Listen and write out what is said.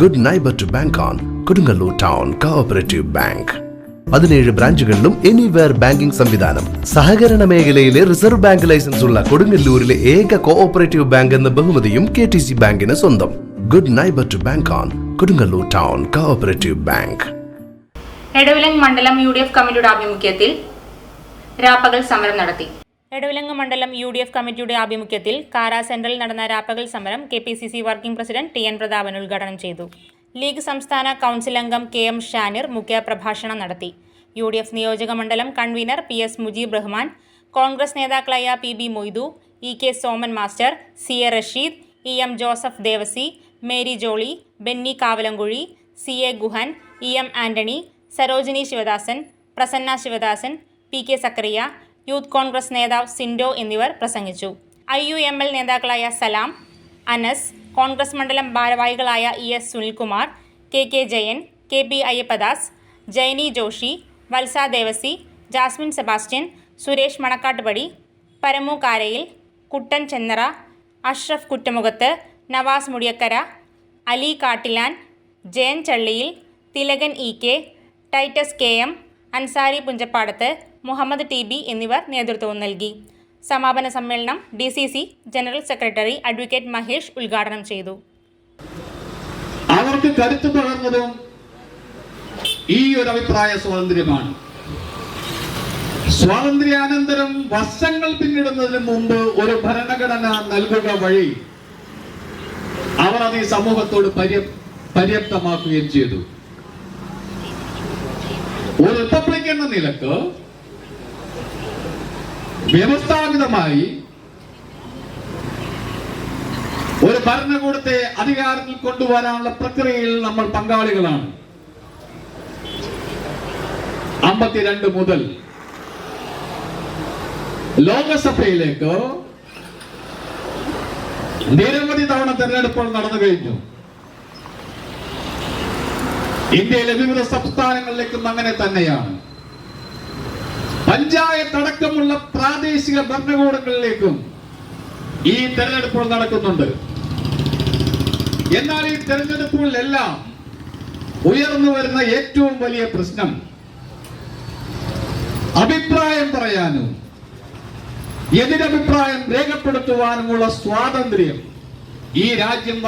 Good neighbour to bank on Kodungallur town cooperative bank പതിനേഴ് ബ്രാഞ്ചുകളിലും anywhere banking സംവിധാനം. സഹകരണ മേഖലയിലെ റിസർവ് ബാങ്ക് ലൈസൻസ് ഉള്ള കൊടുങ്ങല്ലൂരിലെ ഏക കോഓപ്പറേറ്റീവ് ബാങ്ക് എന്ന ബഹുമതിയും കെ ടി സി ബാങ്കിന് സ്വന്തം. Good neighbour to bank on Kodungallur town cooperative bank Edavilangu മണ്ഡലം യു ഡി എഫ് കമ്മിറ്റിയുടെ ആഭിമുഖ്യത്തിൽ രാപ്പകൽ സമരം നടത്തി. എടവിലങ്ങ് മണ്ഡലം യു ഡി എഫ് കമ്മിറ്റിയുടെ ആഭിമുഖ്യത്തിൽ കാരാ സെൻട്രലിൽ നടന്ന രാപ്പകൽ സമരം K P C C working president T N Prathapan ഉദ്ഘാടനം ചെയ്തു. ലീഗ് സംസ്ഥാന കൗൺസിൽ അംഗം കെ എം ഷാനിർ മുഖ്യപ്രഭാഷണം നടത്തി. യു ഡി എഫ് നിയോജക മണ്ഡലം convener P S Mujeeb Rahman Congress നേതാക്കളായ P B Moidu E K Soman master C A Rasheed E M Joseph Devasi Mary Jolly Benny Kavalankuzhi C A Guhan E M Antony Sarojini Sivadasan Prasanna Sivadasan P K Zachariah youth Congress നേതാവ് സിൻഡോ എന്നിവർ പ്രസംഗിച്ചു. I U M L നേതാക്കളായ സലാം അനസ് കോൺഗ്രസ് മണ്ഡലം ഭാരവാഹികളായ E S Sunilkumar K K Jayan K P Ayyappadas Jayani Joshi Valsa Devasi Jasmine Sebastian Suresh Manakkattupadi Paramu Karayil Kuttan Chennara Ashraf Kuttamukhath Navas Mudiyakkara Ali Kattilan Jayan Challiyil Thilakan E K Titus K M Ansari Punchappadath Muhammad T B എന്നിവർ നേതൃത്വം നൽകി. സമാപന സമ്മേളനം D C C general secretary advocate Mahesh ഉദ്ഘാടനം ചെയ്തു. അവർക്ക് കരുത്ത് പകർന്നതും ഈ ഒരു അഭിപ്രായ സ്വാതന്ത്ര്യമാണ്. സ്വാതന്ത്ര്യാനന്തരം വർഷങ്ങൾ പിന്നിടുന്നതിന് മുമ്പ് ഒരു ഭരണഘടന നൽകുക വഴി അവർ അത് ഈ സമൂഹത്തോട് പര്യാപ്തമാക്കുകയും ചെയ്തു. ഒരു റിപ്പബ്ലിക് എന്ന നിലയ്ക്ക് വ്യവസ്ഥാപിതമായി ഒരു ഭരണകൂടത്തെ അധികാരത്തിൽ കൊണ്ടുവരാനുള്ള പ്രക്രിയയിൽ നമ്മൾ പങ്കാളികളാണ്. അമ്പത്തിരണ്ട് മുതൽ ലോകസഭയിലേക്ക് നിരവധി തവണ തെരഞ്ഞെടുപ്പുകൾ നടന്നു കഴിഞ്ഞു. ഇന്ത്യയിലെ വിവിധ സംസ്ഥാനങ്ങളിലേക്കും അങ്ങനെ തന്നെയാണ്. പഞ്ചായത്ത് അടക്കമുള്ള പ്രാദേശിക ഭരണകൂടങ്ങളിലേക്കും ഈ തെരഞ്ഞെടുപ്പുകൾ നടക്കുന്നുണ്ട്. എന്നാൽ ഈ തെരഞ്ഞെടുപ്പുകളിലെല്ലാം ഉയർന്നു വരുന്ന ഏറ്റവും വലിയ പ്രശ്നം അഭിപ്രായം പറയാനും എതിരഭിപ്രായം രേഖപ്പെടുത്തുവാനുമുള്ള സ്വാതന്ത്ര്യം ഈ രാജ്യം